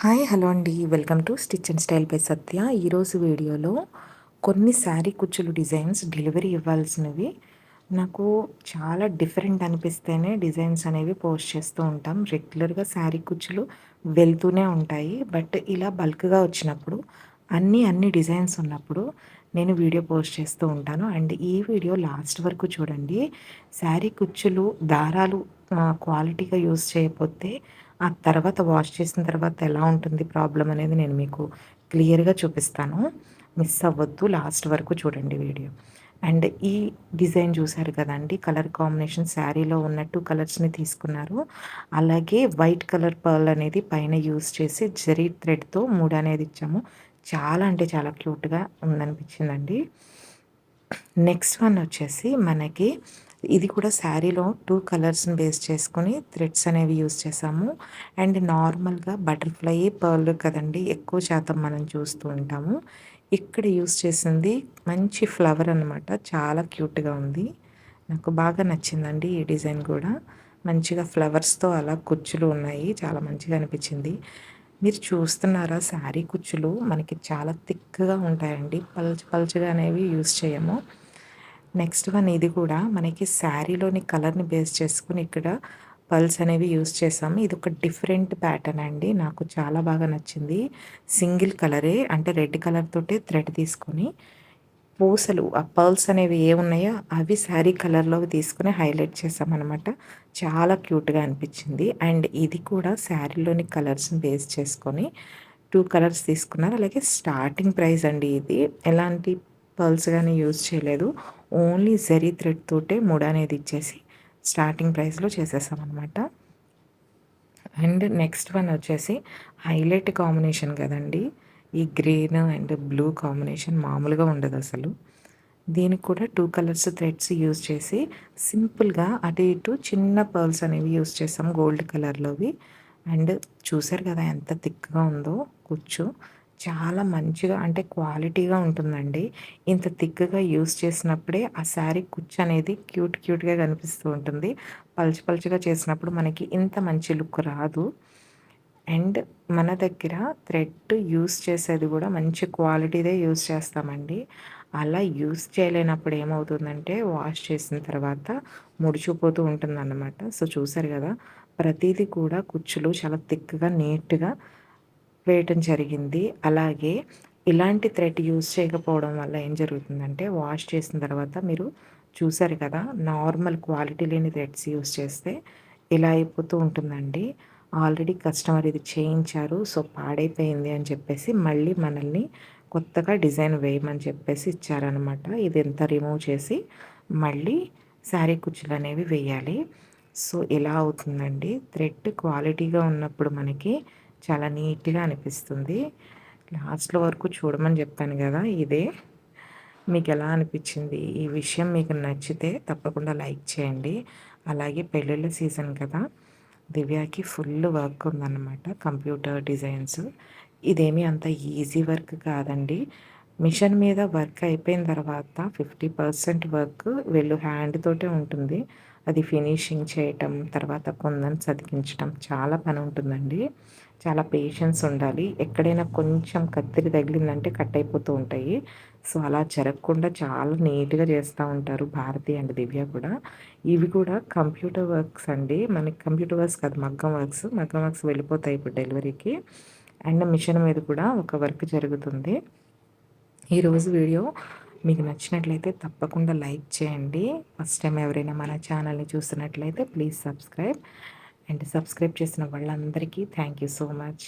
Hi hello అండి. Welcome to stitch and style by Satya. ఈరోజు వీడియోలో కొన్ని శారీ కుచ్చులు డిజైన్స్ డెలివరీ ఇవ్వాల్సినవి. నాకు చాలా డిఫరెంట్ అనిపిస్తేనే డిజైన్స్ అనేవి పోస్ట్ చేస్తూ ఉంటాం. రెగ్యులర్గా శారీ కుచ్చులు వెళ్తూనే ఉంటాయి. బట్ ఇలా బల్క్గా వచ్చినప్పుడు అన్నీ అన్ని డిజైన్స్ ఉన్నప్పుడు నేను వీడియో పోస్ట్ చేస్తూ ఉంటాను. అండ్ ఈ వీడియో లాస్ట్ వరకు చూడండి. శారీ కుచ్చులు దారాలు క్వాలిటీగా యూస్ చేయకపోతే ఆ తర్వాత వాష్ చేసిన తర్వాత ఎలా ఉంటుంది ప్రాబ్లం అనేది నేను మీకు క్లియర్గా చూపిస్తాను. మిస్ అవ్వద్దు లాస్ట్ వరకు చూడండి వీడియో. అండ్ ఈ డిజైన్ చూశారు కదండి కలర్ కాంబినేషన్ శారీలో ఉన్నట్టు కలర్స్ని తీసుకున్నారు. అలాగే వైట్ కలర్ పర్ల్ అనేది పైన యూస్ చేసి జరీ థ్రెడ్తో మూడు అనేది ఇచ్చాము. చాలా అంటే చాలా క్యూట్గా ఉందనిపించిందండి. నెక్స్ట్ వన్ వచ్చేసి మనకి ఇది కూడా శారీలో టూ కలర్స్ని బేస్ చేసుకొని థ్రెడ్స్ అనేవి యూస్ చేసాము. అండ్ నార్మల్గా బటర్ఫ్లై పర్ల్ కదండి ఎక్కువ శాతం మనం చూస్తూ ఉంటాము. ఇక్కడ యూస్ చేసింది మంచి ఫ్లవర్ అనమాట చాలా క్యూట్గా ఉంది. నాకు బాగా నచ్చిందండి ఈ డిజైన్ కూడా. మంచిగా ఫ్లవర్స్తో అలా కుచ్చులు ఉన్నాయి. చాలా మంచిగా అనిపించింది. మీరు చూస్తున్నారా శారీ కుచ్చులు? మనకి చాలా థిక్గా ఉంటాయండి. పల్చ పల్చగా అనేవి యూస్ చేయము. నెక్స్ట్ వన్ ఇది కూడా మనకి శారీలోని కలర్ని బేస్ చేసుకుని ఇక్కడ పల్స్ అనేవి యూస్ చేసాము ఇది ఒక డిఫరెంట్ ప్యాటర్న్ అండి. నాకు చాలా బాగా నచ్చింది. సింగిల్ కలరే అంటే రెడ్ కలర్ తోటే థ్రెడ్ తీసుకొని పూసలు ఆ పర్ల్స్ అనేవి ఏ ఉన్నాయో అవి శారీ కలర్లో తీసుకుని హైలైట్ చేసామన్నమాట చాలా క్యూట్గా అనిపించింది. అండ్ ఇది కూడా శారీలోని కలర్స్ని బేస్ చేసుకొని టూ కలర్స్ తీసుకున్నారు. అలాగే స్టార్టింగ్ ప్రైస్ అండి ఇది. ఎలాంటి పర్ల్స్ కానీ యూజ్ చేయలేదు. ఓన్లీ జరీ థ్రెడ్ తోటే మూడు అనేది ఇచ్చేసి స్టార్టింగ్ ప్రైస్లో చేసేసామన్నమాట అండ్ నెక్స్ట్ వన్ వచ్చేసి హైలైట్ కాంబినేషన్ కదండి. ఈ గ్రీన్ అండ్ బ్లూ కాంబినేషన్ మామూలుగా ఉండదు అసలు. దీనికి కూడా టూ కలర్స్ థ్రెడ్స్ యూజ్ చేసి సింపుల్గా అటు ఇటు చిన్న పర్ల్స్ అనేవి యూజ్ చేసాం గోల్డ్ కలర్లోవి. అండ్ చూసారు కదా ఎంత థిక్గా ఉందో కూర్చో. చాలా మంచిగా అంటే క్వాలిటీగా ఉంటుందండి. ఇంత థిక్గా యూస్ చేసినప్పుడే ఆ శారీ కుచ్చు అనేది క్యూట్ క్యూట్గా కనిపిస్తూ ఉంటుంది. పల్చి పల్చిగా చేసినప్పుడు మనకి ఇంత మంచి లుక్ రాదు. అండ్ మన దగ్గర థ్రెడ్ యూస్ చేసేది కూడా మంచి క్వాలిటీదే యూస్ చేస్తామండి. అలా యూస్ చేయలేనప్పుడు ఏమవుతుందంటే వాష్ చేసిన తర్వాత ముడిచిపోతూ ఉంటుందన్నమాట. సో చూసారు కదా ప్రతిదీ కూడా కుచ్చులు చాలా థిక్గా నీట్గా వేయటం జరిగింది. అలాగే ఇలాంటి థ్రెడ్ యూజ్ చేయకపోవడం వల్ల ఏం జరుగుతుందంటే వాష్ చేసిన తర్వాత మీరు చూసారు కదా నార్మల్ క్వాలిటీ లేని థ్రెడ్స్ యూజ్ చేస్తే ఇలా అయిపోతూ ఉంటుందండి. ఆల్రెడీ కస్టమర్ ఇది చేయించారు సో పాడైపోయింది అని చెప్పేసి మళ్ళీ మనల్ని కొత్తగా డిజైన్ వేయమని చెప్పేసి ఇచ్చారనమాట ఇది ఎంత రిమూవ్ చేసి మళ్ళీ శారీ కుచ్చులు అనేవి వేయాలి. సో ఇలా అవుతుందండి. థ్రెడ్ క్వాలిటీగా ఉన్నప్పుడు మనకి చాలా నీట్గా అనిపిస్తుంది. లాస్ట్లో వరకు చూడమని చెప్పాను కదా ఇదే. మీకు ఎలా అనిపించింది? ఈ విషయం మీకు నచ్చితే తప్పకుండా లైక్ చేయండి. అలాగే పెళ్ళిళ్ళ సీజన్ కదా దివ్యాకి ఫుల్ వర్క్ ఉందన్నమాట కంప్యూటర్ డిజైన్స్. ఇదేమీ అంత ఈజీ వర్క్ కాదండి. మిషన్ మీద వర్క్ అయిపోయిన తర్వాత ఫిఫ్టీ పర్సెంట్ వర్క్ వీళ్ళు హ్యాండ్ తోటే ఉంటుంది. అది ఫినిషింగ్ చేయటం తర్వాత కొందని సతికించడం చాలా పని ఉంటుందండి. చాలా పేషెన్స్ ఉండాలి. ఎక్కడైనా కొంచెం కత్తిరి తగిలిందంటే కట్ అయిపోతూ ఉంటాయి. సో అలా జరగకుండా చాలా నీట్గా చేస్తూ ఉంటారు భారతి అండ్ దివ్య కూడా. ఇవి కూడా కంప్యూటర్ వర్క్స్ అండి. మనకి కంప్యూటర్ వర్క్స్ కాదు మగ్గం వర్క్స్. మగ్గం వర్క్స్ వెళ్ళిపోతాయి ఇప్పుడు డెలివరీకి. అండ్ మిషన్ మీద కూడా ఒక వర్క్ జరుగుతుంది. ఈరోజు వీడియో మీకు నచ్చినట్లయితే తప్పకుండా లైక్ చేయండి. ఫస్ట్ టైం ఎవరైనా మన ఛానల్ని చూస్తున్నట్లయితే ప్లీజ్ సబ్స్క్రైబ్ అండ్ సబ్స్క్రైబ్ చేసిన వాళ్ళందరికీ థ్యాంక్ యూ సో మచ్